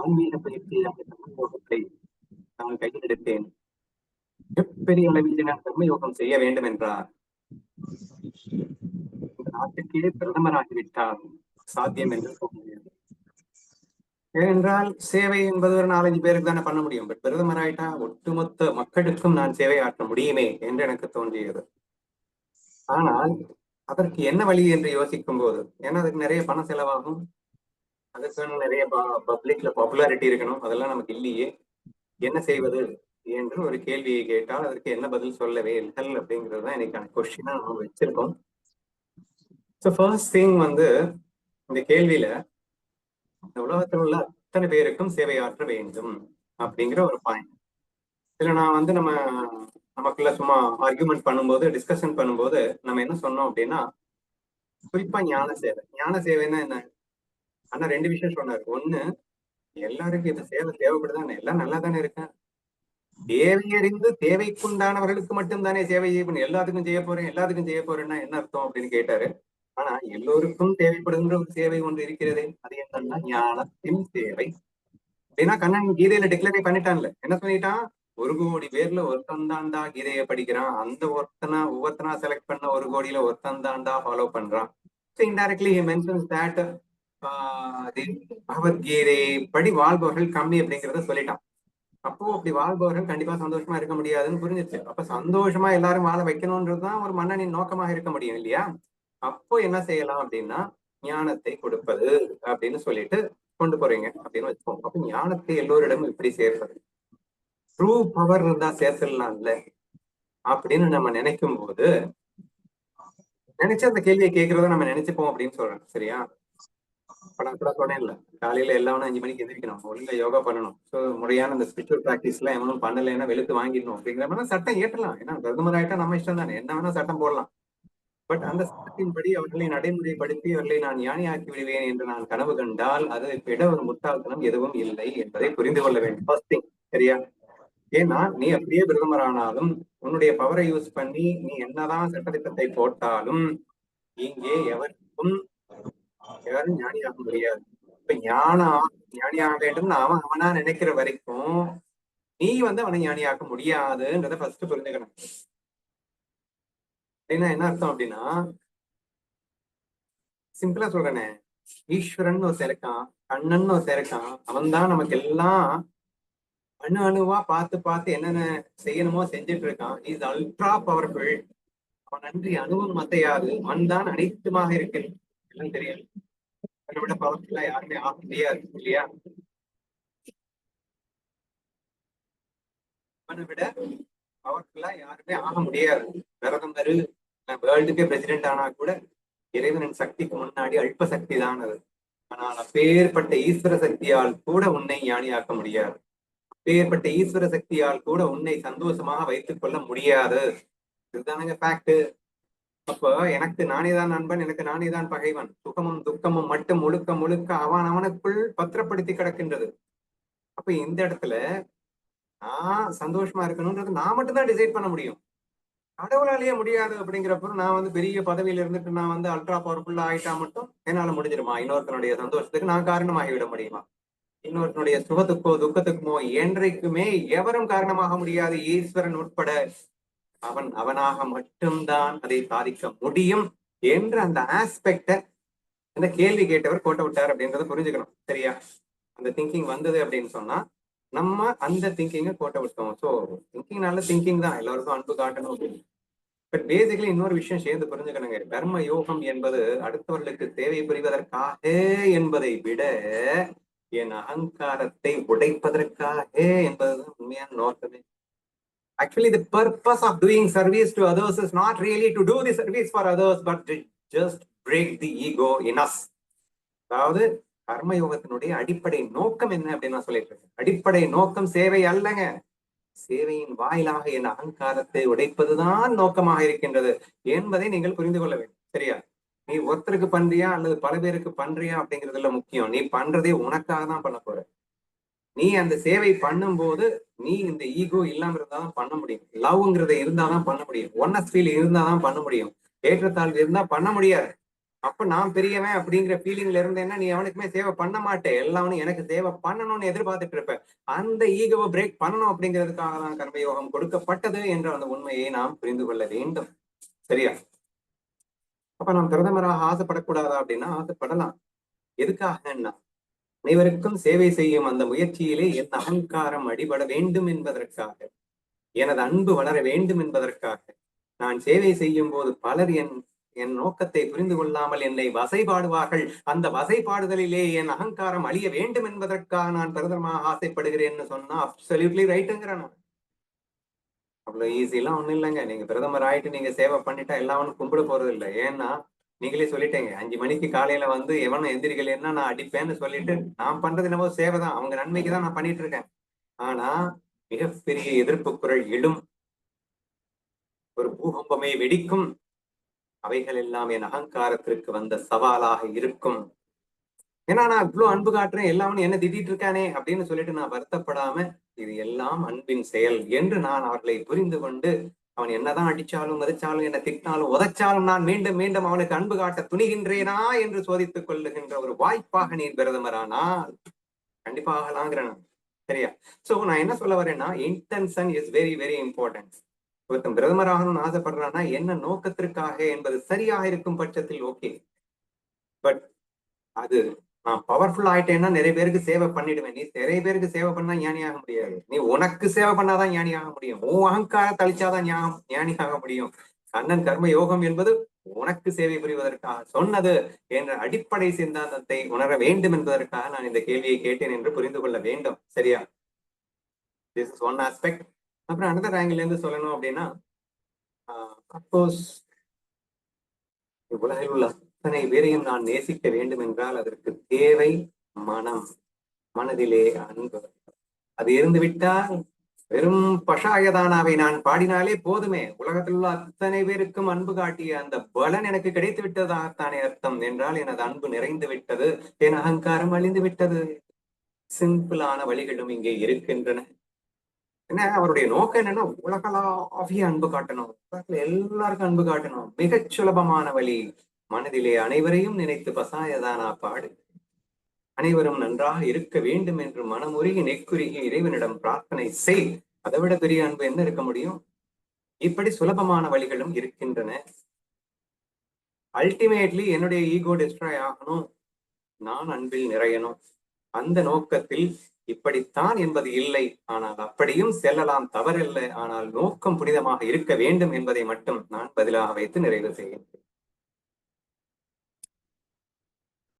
ஆன்மீக பயிற்சியாக கர்மயோகத்தை நான் கையில் எடுத்தேன் மிகப்பெரிய அளவில் நான் கர்மயோகம் செய்ய வேண்டும் என்றார் இந்த நாட்டுக்கே பிரதமராகிவிட்டால் சாத்தியம் என்று சொல்ல முடியாது. ஏனென்றால் சேவை என்பது ஒரு நாலஞ்சு பேருக்கு தானே பண்ண முடியும். பட் பிரதமர் ஆயிட்டா ஒட்டுமொத்த மக்களுக்கும் நான் சேவை ஆற்ற முடியுமே என்று எனக்கு தோன்றியது. ஆனால் அதற்கு என்ன வழி என்று யோசிக்கும் போது ஏன்னா அதுக்கு நிறைய பணம் செலவாகும். அதுக்கு நிறைய பப்ளிக்ல பாப்புலாரிட்டி இருக்கணும். அதெல்லாம் நமக்கு இல்லையே. என்ன செய்வது என்று ஒரு கேள்வியை கேட்டால் அதற்கு என்ன பதில் சொல்லவே இல்லை அப்படிங்கிறது தான் எனக்கான கொஸ்டினா நம்ம வச்சிருக்கோம். ஸோ ஃபர்ஸ்ட் திங் வந்து இந்த கேள்வியில இந்த உலகத்தில் உள்ள அத்தனை பேருக்கும் சேவை ஆற்ற வேண்டும் அப்படிங்கிற ஒரு பாயிண்ட் இதுல நான் வந்து நம்ம நமக்குள்ள சும்மா ஆர்கியூமெண்ட் பண்ணும்போது டிஸ்கஷன் பண்ணும்போது நம்ம என்ன சொன்னோம் அப்படின்னா குறிப்பா ஞான சேவை. ஞான சேவைன்னா என்ன? ஆனா ரெண்டு விஷயம் சொன்னாரு. ஒண்ணு எல்லாருக்கும் இது சேவை தேவைப்படுதானே? எல்லாம் நல்லா தானே இருக்கேன் தேவை அறிந்து தேவைக்குண்டானவர்களுக்கு மட்டும்தானே சேவை செய்ய எல்லாத்துக்கும் செய்ய போறேன் எல்லாத்துக்கும் செய்ய போறேன்னா என்ன அர்த்தம் அப்படின்னு கேட்டாரு. ஆனா எல்லோருக்கும் தேவைப்படுகின்ற ஒரு சேவை ஒன்று இருக்கிறது அது என்னன்னா ஞானத்தின் சேவை. அப்படின்னா கண்ணன் கீதையில டிக்ளரே பண்ணிட்டான்ல. என்ன சொல்லிட்டான்? ஒரு கோடி பேர்ல ஒருத்தன் தாண்டா கீதையை படிக்கிறான். அந்த ஒருத்தனா ஒவ்வொருத்தனா செலக்ட் பண்ண ஒரு கோடியில ஒருத்தன் தாண்டா ஃபாலோ பண்றான். So indirectly mentions that Bhagavad Gita படி வாழ்பவர்கள் கம்மி அப்படிங்கறத சொல்லிட்டான். அப்போ அப்படி வாழ்பவர்கள் கண்டிப்பா சந்தோஷமா இருக்க முடியாதுன்னு புரிஞ்சிச்சு அப்ப சந்தோஷமா எல்லாரும் வாழ வைக்கணும்ன்றதுதான் ஒரு மன்னனின் நோக்கமாக இருக்க முடியும் இல்லையா? அப்போ என்ன செய்யலாம் அப்படின்னா ஞானத்தை கொடுப்பது அப்படின்னு சொல்லிட்டு கொண்டு போறீங்க அப்படின்னு வச்சுக்கோங்க. அப்ப ஞானத்தை எல்லோரிடமும் இப்படி சேர்ப்பது. ட்ரூ பவர் இருந்தா சேர்த்துடலாம்ல அப்படின்னு நம்ம நினைக்கும் போது நினைச்சு அந்த கேள்வியை கேட்கறத நம்ம நினைச்சுப்போம் அப்படின்னு சொல்றேன். சரியா? இப்ப நான் கூட சொன்னேன்ல காலையில எல்லாரும் அஞ்சு மணிக்கு எந்திரிக்கணும். ஒழுங்கா யோகா பண்ணணும். ஸோ முறையான அந்த ஸ்பிரிச்சுவல் ப்ராக்டிஸ் எல்லாம் எவனும் பண்ணலைன்னா வெளுத்து வாங்கிடணும். அப்படிங்கிற மாதிரி சட்டம் ஏற்றலாம் ஏன்னா பிரதமர் ஆயிட்டா நம்ம இஷ்டம் தானே. என்ன வேணா சட்டம் போடலாம். பட் அந்த சட்டத்தின்படி அவர்களை நடைமுறைப்படுத்தி அவர்களை நான் ஞானியாக்கி விடுவேன் என்று நான் கனவு கண்டால் அதை விட ஒரு முட்டாள்தனம் எதுவும் இல்லை என்பதை புரிந்து கொள்ள வேண்டும். ஃபர்ஸ்ட் திங் சரியா? ஏன்னா நீ அப்படியே பிரதமர் ஆனாலும் உன்னுடைய பவரை யூஸ் பண்ணி நீ என்னதான் சட்டத்திட்டத்தை போட்டாலும் இங்கே எவருக்கும் யாரும் ஞானியாக முடியாது. இப்ப ஞானம் ஞானியாக வேண்டும் அவன் அவனா நினைக்கிற வரைக்கும் நீ வந்து அவனை ஞானியாக்க முடியாதுன்றத ஃபர்ஸ்ட் புரிஞ்சுக்கணும். அப்படின்னா என்ன அர்த்தம் அப்படின்னா சிம்பிளா சொல்றேனே. ஈஸ்வரன் ஒரு இருக்கான் கண்ணன் ஒரு இருக்கான் அவன் தான் நமக்கு எல்லாம் அணு அணுவா பார்த்து பார்த்து என்னென்ன செய்யணுமோ செஞ்சுட்டு இருக்கான் இஸ் அல்ட்ரா பவர்ஃபுல் அவன் நன்றி அணுவும் மத்தையாது அவன் தான் அனைத்துமாக இருக்கிறது எல்லாம் தெரியும் விட பவர்ஃபுல்லா யாருமே ஆக முடியாது இல்லையா? அவனை விட பவர்ஃபுல்லா யாருமே ஆக முடியாது. பிரதமர் வேர்ல்டுக்கே பிரசிடென்ட் ஆனா கூட இறைவனின் சக்திக்கு முன்னாடி அல்ப சக்தி தான் அது. ஆனால் அப்பேற்பட்ட ஈஸ்வர சக்தியால் கூட உன்னை ஞானியாக்க முடியாது. அப்பேற்பட்ட ஈஸ்வர சக்தியால் கூட உன்னை சந்தோஷமாக வைத்துக் கொள்ள முடியாது. இதுதானுங்க ஃபேக்ட் அப்போ எனக்கு நானே தான் நண்பன் எனக்கு நானே தான் பகைவன். சுகமும் துக்கமும் மட்டும் முழுக்க முழுக்க அவன் அவனுக்குள் பத்திரப்படுத்தி கிடக்கின்றது. அப்ப இந்த இடத்துல நான் சந்தோஷமா இருக்கணும்ன்றது நான் மட்டும் தான் டிசைட் பண்ண முடியும். கடவுளாலேயே முடியாது அப்படிங்கிறப்ப நான் வந்து பெரிய பதவியில இருந்துட்டு நான் வந்து அல்ட்ரா பவர்ஃபுல்லா ஆயிட்டா மட்டும் என்னால முடிஞ்சிருமா இன்னொருத்தனுடைய சந்தோஷத்துக்கு நான் காரணமாகி விட முடியுமா? இன்னொருத்தனுடைய சுகத்துக்கோ துக்கத்துக்குமோ என்றைக்குமே எவரும் காரணமாக முடியாது. ஈஸ்வரன் உட்பட அவன் அவனாக மட்டும்தான் அதை சாதிக்க முடியும் என்ற அந்த ஆஸ்பெக்ட அந்த கேள்வி கேட்டவர் கோட்டை விட்டார் அப்படின்றத புரிஞ்சுக்கணும். சரியா? அந்த திங்கிங் வந்தது அப்படின்னு சொன்னா நம்ம அந்த திங்கிங்கை கோட்டை விட்டோம். ஸோ திங்கிங் நல்ல திங்கிங் தான். எல்லாருக்கும் அன்பு காட்டணும் அப்படின்னு. பட் பேசிக்கலி இன்னொரு விஷயம் சேர்ந்து புரிஞ்சுக்கணுங்க. கர்ம யோகம் என்பது அடுத்தவர்களுக்கு தேவை புரிவதற்காக என்பதை விட என் அகங்காரத்தை உடைப்பதற்காக என்பதுதான் உண்மையான நோக்கமே. Actually the purpose of doing service to others is not really to do the service for others but to just break the ego in us. அதாவது கர்மயோகத்தினுடைய அடிப்படை நோக்கம் என்ன அப்படின்னு நான் சொல்லிட்டு இருக்கேன் அடிப்படை நோக்கம் சேவை அல்லங்க. சேவையின் வாயிலாக என் அகங்காரத்தை உடைப்பதுதான் நோக்கமாக இருக்கின்றது என்பதை நீங்கள் புரிந்து கொள்ள வேண்டும். சரியா? நீ ஒருத்தருக்கு பண்றியா அல்லது பல பேருக்கு பண்றியா அப்படிங்கிறதுல முக்கியம். நீ பண்றதே உனக்காக தான் பண்ண போற. நீ அந்த சேவை பண்ணும்போது நீ இந்த ஈகோ இல்லாம இருந்தாதான் பண்ண முடியும். லவ்ங்கிறத இருந்தாதான் பண்ண முடியும். ஒன்னஸ் ஃபீல் இருந்தாதான் பண்ண முடியும். ஏற்றத்தாழ்வு இருந்தா பண்ண முடியாது. அப்ப நான் பெரியவன் அப்படிங்கிற ஃபீலிங்ல இருந்தேன்னா நீ எவனுக்குமே சேவை பண்ண மாட்டேன் எல்லாவனும் எனக்கு சேவை பண்ணணும்னு எதிர்பார்த்துட்டு இருப்பேன் அந்த ஈகோவை பிரேக் பண்ணணும் அப்படிங்கிறதுக்காக தான் கர்மயோகம் கொடுக்கப்பட்டது என்ற அந்த உண்மையை நாம் புரிந்து கொள்ள வேண்டும். சரியா? அப்ப நாம் பிரதமராக ஆசைப்படக்கூடாதா அப்படின்னா ஆசைப்படலாம். எதுக்காகன்னா அனைவருக்கும் சேவை செய்யும் அந்த முயற்சியிலே என் அகங்காரம் அடிபட வேண்டும் என்பதற்காக எனது அன்பு வளர வேண்டும் என்பதற்காக நான் சேவை செய்யும் போது பலர் என் என் நோக்கத்தை புரிந்து கொள்ளாமல் என்னை வசைபாடுவார்கள் அந்த வசைபாடுதலிலே என் அகங்காரம் அழிய வேண்டும் என்பதற்காக நான் பிரதமாக ஆசைப்படுகிறேன்னு சொன்னா அப்சல்யூட்லி ரைட்டுங்கிறேன் நான் அவ்வளவு ஈஸிலாம் ஒண்ணும் இல்லைங்க. நீங்க பிரதமர் ஆயிட்டு நீங்க சேவை பண்ணிட்டா எல்லாவனும் கும்பிட போறது இல்லை ஏன்னா நீங்களே சொல்லிட்டேங்க. அஞ்சு மணிக்கு காலையில வந்து எவனும் எந்திரிக்கலன்னா நான் அடிப்பேன்னு சொல்லிட்டு நான் பண்றது என்னவோ சேவை தான் அவங்க நன்மைக்கு தான் நான் பண்ணிட்டு இருக்கேன் ஆனா மிகப்பெரிய எதிர்ப்பு குரல் எழும். ஒரு பூகம்பமே வெடிக்கும். அவைகள் எல்லாம் என் அகங்காரத்திற்கு வந்த சவாலாக இருக்கும். ஏன்னா நான் இவ்வளவு அன்பு காட்டுறேன் எல்லாமே என்ன திட்டிட்டு இருக்கானே அப்படின்னு சொல்லிட்டு நான் வருத்தப்படாம இது எல்லாம் அன்பின் செயல் என்று நான் அவர்களை புரிந்து கொண்டு அவன் என்னதான் அடிச்சாலும் மதிச்சாலும் என்ன திட்டாலும் உதைச்சாலும் நான் மீண்டும் மீண்டும் அவனுக்கு அன்பு காட்ட துணிகின்றேனா என்று சோதித்துக் கொள்ளுகின்ற ஒரு வாய்ப்பாக நீ பிரதமரானால் கண்டிப்பாக ஆகலாங்கிறேன் நான். சரியா? சோ நான் என்ன சொல்ல வரேன்னா intention is very very important ஒருத்தன் பிரதமர் ஆகணும்னு ஆசைப்படுறான்னா என்ன நோக்கத்திற்காக என்பது சரியாக இருக்கும் பட்சத்தில் ஓகே பட் அது பவர்ஃபுல் ஆயிட்டேன்னா நிறைய பேருக்கு சேவை பண்ணிடுவேன். நீ நிறைய பேருக்கு சேவை பண்ணா ஞானியாக முடியாது. நீ உனக்கு சேவை பண்ணாதான் ஞானியாக முடியும். உன் அகங்காரத்தை அழிச்சாதான் ஞானி ஞானியாக முடியும். கண்ணன் கர்ம யோகம் என்பது உனக்கு சேவை புரிவதற்காக சொன்னது என்ற அடிப்படை சிந்தாந்தத்தை உணர வேண்டும் என்பதற்காக நான் இந்த கேள்வியை கேட்டேன் என்று புரிந்து கொள்ள வேண்டும். சரியா? திஸ் இஸ் ஒன் ஆஸ்பெக்ட் அப்புறம் அனதர் ஆங்கிள் இருந்து சொல்லணும் அப்படின்னா அப்கோர்ஸ் உலகில் உள்ள அத்தனை பேரையும் நான் நேசிக்க வேண்டும் என்றால் அதற்கு தேவை மனம். மனதிலே அன்பு. அது இருந்துவிட்டால் வெறும் பஷாயதானாவை நான் பாடினாலே போதுமே. உலகத்தில் உள்ள அத்தனை பேருக்கும் அன்பு காட்டிய அந்த பலன் எனக்கு கிடைத்து விட்டதாகத்தானே அர்த்தம். என்றால் எனது அன்பு நிறைந்து விட்டது என் அகங்காரம் அழிந்து விட்டது. சிம்பிளான வழிகளும் இங்கே இருக்கின்றன. என்ன அவருடைய நோக்கம் என்னன்னா உலகளாவிய அன்பு காட்டணும். உலகத்துல எல்லாருக்கும் அன்பு காட்டணும். மிகச் சுலபமான வழி. மனதிலே அனைவரையும் நினைத்து பசாயதானா பாடு. அனைவரும் நன்றாக இருக்க வேண்டும் என்று மனமுருகி நெக்குருகி இறைவனிடம் பிரார்த்தனை செய். அதை விட பெரிய அன்பு என்ன இருக்க முடியும்? இப்படி சுலபமான வழிகளும் இருக்கின்றன. அல்டிமேட்லி என்னுடைய ஈகோ டிஸ்ட்ராய் ஆகணும். நான் அன்பில் நிறையணும். அந்த நோக்கத்தில் இப்படித்தான் என்பது இல்லை. ஆனால் அப்படியும் செல்லலாம். தவறில்லை. ஆனால் நோக்கம் புனிதமாக இருக்க வேண்டும் என்பதை மட்டும் நான் பதிலாக வைத்து நிறைவு செய்கின்றேன்.